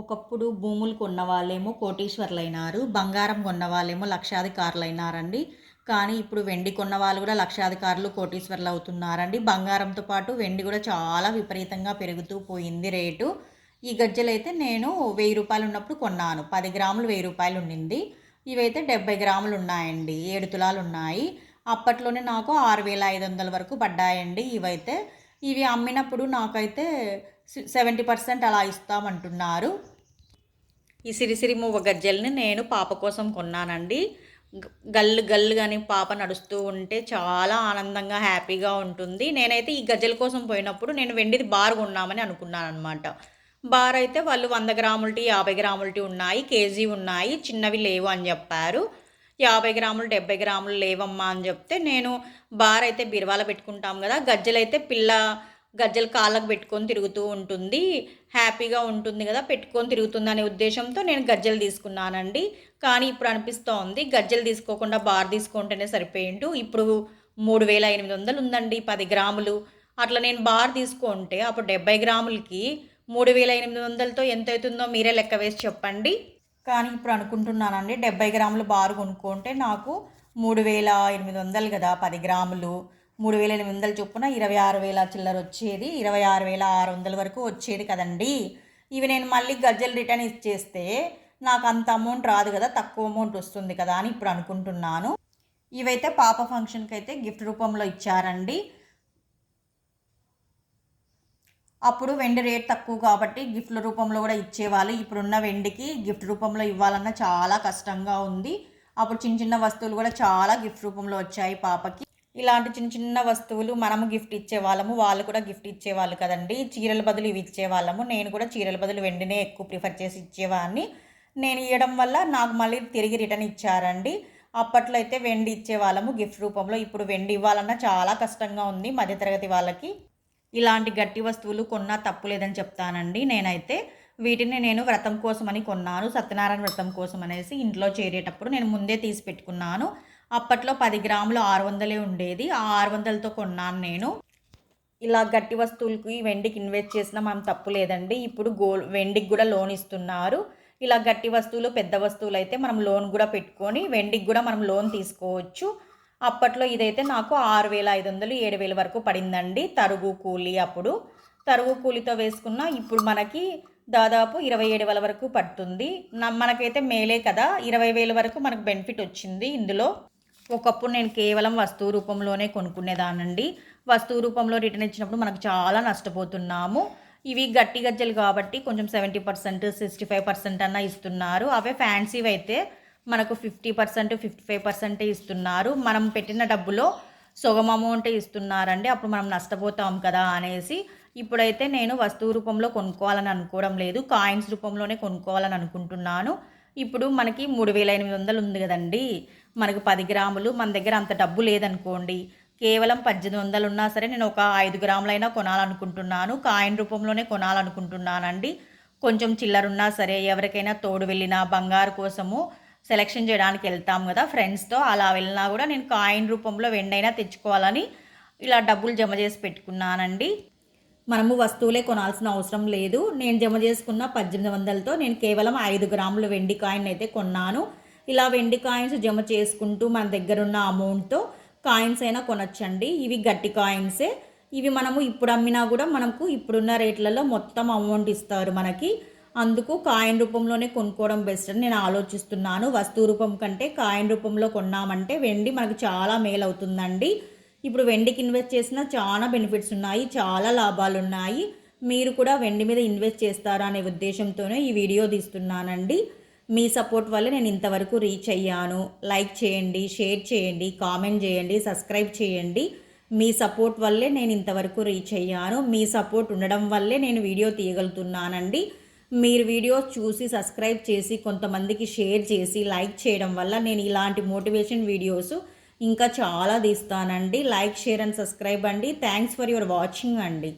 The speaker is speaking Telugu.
ఒకప్పుడు భూములు కొన్న వాళ్ళేమో కోటీశ్వర్లైనారు బంగారం కొన్న వాళ్ళేమో లక్షాధికారులైనారండి. కానీ ఇప్పుడు వెండి కొన్న వాళ్ళు కూడా లక్షాధికారులు కోటీశ్వర్లు అవుతున్నారండి. బంగారంతో పాటు వెండి కూడా చాలా విపరీతంగా పెరుగుతూ పోయింది రేటు. ఈ గజ్జలు అయితే నేను వెయ్యి రూపాయలు ఉన్నప్పుడు కొన్నాను. పది గ్రాములు వెయ్యి రూపాయలు ఉండింది. ఇవైతే డెబ్బై గ్రాములు ఉన్నాయండి. ఏడు తులాలు ఉన్నాయి. అప్పట్లోనే నాకు ఆరు వేల ఐదు వందల వరకు పడ్డాయండి ఇవైతే. ఇవి అమ్మినప్పుడు నాకైతే సెవెంటీ పర్సెంట్ అలా ఇస్తామంటున్నారు. ఈ సిరిసిరి మువ్వ గజ్జల్ని నేను పాప కోసం కొన్నానండి. గ- గల్లు గల్లు కానీ పాప నడుస్తూ ఉంటే చాలా ఆనందంగా హ్యాపీగా ఉంటుంది. నేనైతే ఈ గజ్జల కోసం పోయినప్పుడు నేను వెండిది బార్ కొన్నామని అనుకున్నాను అనమాట బార్ అయితే వాళ్ళు వంద గ్రాములటి యాభై గ్రాములటి ఉన్నాయి కేజీ ఉన్నాయి చిన్నవి లేవు అని చెప్పారు. యాభై గ్రాములు డెబ్బై గ్రాములు లేవమ్మా అని చెప్తే నేను బార్ అయితే బిరువాల పెట్టుకుంటాం కదా గజ్జలైతే పిల్ల గజ్జలు కాళ్ళకు పెట్టుకొని తిరుగుతూ ఉంటుంది. హ్యాపీగా ఉంటుంది కదా పెట్టుకొని తిరుగుతుంది అనే ఉద్దేశంతో నేను గజ్జలు తీసుకున్నానండి. కానీ ఇప్పుడు అనిపిస్తోంది గజ్జలు తీసుకోకుండా బార్ తీసుకుంటేనే సరిపోయిండు. ఇప్పుడు మూడు వేల ఎనిమిది వందలు ఉందండి పది గ్రాములు. అట్లా నేను బార్ తీసుకుంటే అప్పుడు డెబ్బై గ్రాములకి మూడు వేల ఎనిమిది వందలతో ఎంత అవుతుందో మీరే లెక్క వేసి చెప్పండి. కానీ ఇప్పుడు అనుకుంటున్నానండి డెబ్బై గ్రాములు బారు కొనుక్కుంటే నాకు మూడు వేల ఎనిమిది వందలు కదా పది గ్రాములు. మూడు వేల ఎనిమిది వందల చొప్పున ఇరవై ఆరు వేల చిల్లర వచ్చేది. ఇరవై ఆరు వేల ఆరు వందల వరకు వచ్చేది కదండి. ఇవి నేను మళ్ళీ గజ్జలు రిటర్న్ ఇచ్చేస్తే నాకు అంత అమౌంట్ రాదు కదా తక్కువ అమౌంట్ వస్తుంది కదా అని ఇప్పుడు అనుకుంటున్నాను. ఇవైతే పాప ఫంక్షన్కి అయితే గిఫ్ట్ రూపంలో ఇచ్చారండి. అప్పుడు వెండి రేట్ తక్కువ కాబట్టి గిఫ్ట్ల రూపంలో కూడా ఇచ్చేవాళ్ళు. ఇప్పుడున్న వెండికి గిఫ్ట్ రూపంలో ఇవ్వాలన్నా చాలా కష్టంగా ఉంది. అప్పుడు చిన్న చిన్న వస్తువులు కూడా చాలా గిఫ్ట్ రూపంలో వచ్చాయి పాపకి. ఇలాంటి చిన్న చిన్న వస్తువులు మనము గిఫ్ట్ ఇచ్చేవాళ్ళము వాళ్ళు కూడా గిఫ్ట్ ఇచ్చేవాళ్ళు కదండి. చీరల బదులు ఇవి ఇచ్చేవాళ్ళము. నేను కూడా చీరల బదులు వెండినే ఎక్కువ ప్రిఫర్ చేసి ఇచ్చేవాడిని నేను ఇవ్వడం వల్ల నాకు మళ్ళీ తిరిగి రిటర్న్ ఇచ్చారండి. అప్పట్లో అయితే వెండి ఇచ్చేవాళ్ళము గిఫ్ట్ రూపంలో. ఇప్పుడు వెండి ఇవ్వాలన్నా చాలా కష్టంగా ఉంది మధ్యతరగతి వాళ్ళకి. ఇలాంటి గట్టి వస్తువులు కొన్నా తప్పు లేదని చెప్తానండి నేనైతే. వీటిని నేను వ్రతం కోసమని కొన్నాను. సత్యనారాయణ వ్రతం కోసం అనేసి ఇంట్లో చేరేటప్పుడు నేను ముందే తీసి పెట్టుకున్నాను. అప్పట్లో పది గ్రాములు ఆరు వందలే ఉండేది. ఆ ఆరు వందలతో కొన్నాను నేను. ఇలా గట్టి వస్తువులకి వెండికి ఇన్వెస్ట్ చేసినా మనం తప్పు లేదండి. ఇప్పుడు గోల్ వెండికి కూడా లోన్ ఇస్తున్నారు. ఇలా గట్టి వస్తువులు పెద్ద వస్తువులు అయితే మనం లోన్ కూడా పెట్టుకొని వెండికి కూడా మనం లోన్ తీసుకోవచ్చు. అప్పట్లో ఇదైతే నాకు ఆరు వేల ఐదు వందలు ఏడు వేల వరకు పడిందండి తరుగు కూలి అప్పుడు. తరుగు కూలితో వేసుకున్న ఇప్పుడు మనకి దాదాపు ఇరవై ఏడు వేల వరకు పడుతుంది. మనకైతే మేలే కదా. ఇరవై వేల వరకు మనకు బెనిఫిట్ వచ్చింది ఇందులో. ఒకప్పుడు నేను కేవలం వస్తువు రూపంలోనే కొనుక్కునేదానండి వస్తువు రూపంలో రిటర్న్ ఇచ్చినప్పుడు మనకు చాలా నష్టపోతున్నాము. ఇవి గట్టి గజ్జలు కాబట్టి కొంచెం seventy percent sixty five percent అన్న ఇస్తున్నారు. అవే ఫ్యాన్సీవి అయితే మనకు ఫిఫ్టీ పర్సెంట్ ఫిఫ్టీ ఫైవ్ పర్సెంటే ఇస్తున్నారు. మనం పెట్టిన డబ్బులో సగం అమౌంట్ ఇస్తున్నారండి. అప్పుడు మనం నష్టపోతాం కదా అనేసి. ఇప్పుడైతే నేను వస్తువు రూపంలో కొనుక్కోవాలని అనుకోవడం లేదు. కాయిన్స్ రూపంలోనే కొనుక్కోవాలని అనుకుంటున్నాను. ఇప్పుడు మనకి మూడు వేల ఎనిమిది వందలు ఉంది కదండి. మనకు పది గ్రాములు మన దగ్గర అంత డబ్బు లేదనుకోండి. కేవలం పద్దెనిమిది వందలు ఉన్నా సరే నేను ఒక ఐదు గ్రాములైనా కొనాలనుకుంటున్నాను. కాయిన్ రూపంలోనే కొనాలనుకుంటున్నానండి. కొంచెం చిల్లరున్నా సరే ఎవరికైనా తోడు వెళ్ళినా బంగారు కోసము సెలెక్షన్ చేయడానికి వెళ్తాం కదా ఫ్రెండ్స్తో. అలా వెళ్ళినా కూడా నేను కాయిన్ రూపంలో వెండైనా తెచ్చుకోవాలని ఇలా డబ్బులు జమ చేసి పెట్టుకున్నానండి. మనము వస్తువులే కొనాల్సిన అవసరం లేదు. నేను జమ చేసుకున్న పద్దెనిమిది వందలతో నేను కేవలం ఐదు గ్రాముల వెండి కాయిన్ అయితే కొన్నాను. ఇలా వెండి కాయిన్స్ జమ చేసుకుంటూ మన దగ్గర ఉన్న అమౌంట్తో కాయిన్స్ అయినా కొనొచ్చండి. ఇవి గట్టి కాయిన్సే. ఇవి మనము ఇప్పుడు అమ్మినా కూడా మనకు ఇప్పుడున్న రేట్లలో మొత్తం అమౌంట్ ఇస్తారు మనకి. అందుకు కాయిన్ రూపంలోనే కొనుక్కోవడం బెస్ట్ అని నేను ఆలోచిస్తున్నాను. వస్తువు రూపం కంటే కాయిన్ రూపంలో కొన్నామంటే వెండి మనకు చాలా మేలు అవుతుందండి ఇప్పుడు వెండికి ఇన్వెస్ట్ చేసిన చాలా బెనిఫిట్స్ ఉన్నాయి చాలా లాభాలు ఉన్నాయి మీరు కూడా వెండి మీద ఇన్వెస్ట్ చేస్తారా అనే ఉద్దేశంతోనే ఈ వీడియో తీస్తున్నానండి. మీ సపోర్ట్ వల్ల నేను ఇంతవరకు రీచ్ అయ్యాను. లైక్ చేయండి షేర్ చేయండి కామెంట్ చేయండి సబ్స్క్రైబ్ చేయండి. మీ సపోర్ట్ వల్లే నేను ఇంతవరకు రీచ్ అయ్యాను. మీ సపోర్ట్ ఉండడం వల్లే నేను వీడియో తీయగలుగుతున్నానండి. మీరు వీడియో చూసి సబ్స్క్రైబ్ చేసి కొంతమందికి షేర్ చేసి లైక్ చేయడం వల్ల నేను ఇలాంటి మోటివేషన్ వీడియోస్ ఇంకా చాలా తీస్తానండి. లైక్ షేర్ అండ్ సబ్స్క్రైబ్ అండి. థ్యాంక్స్ ఫర్ యువర్ వాచింగ్ అండి.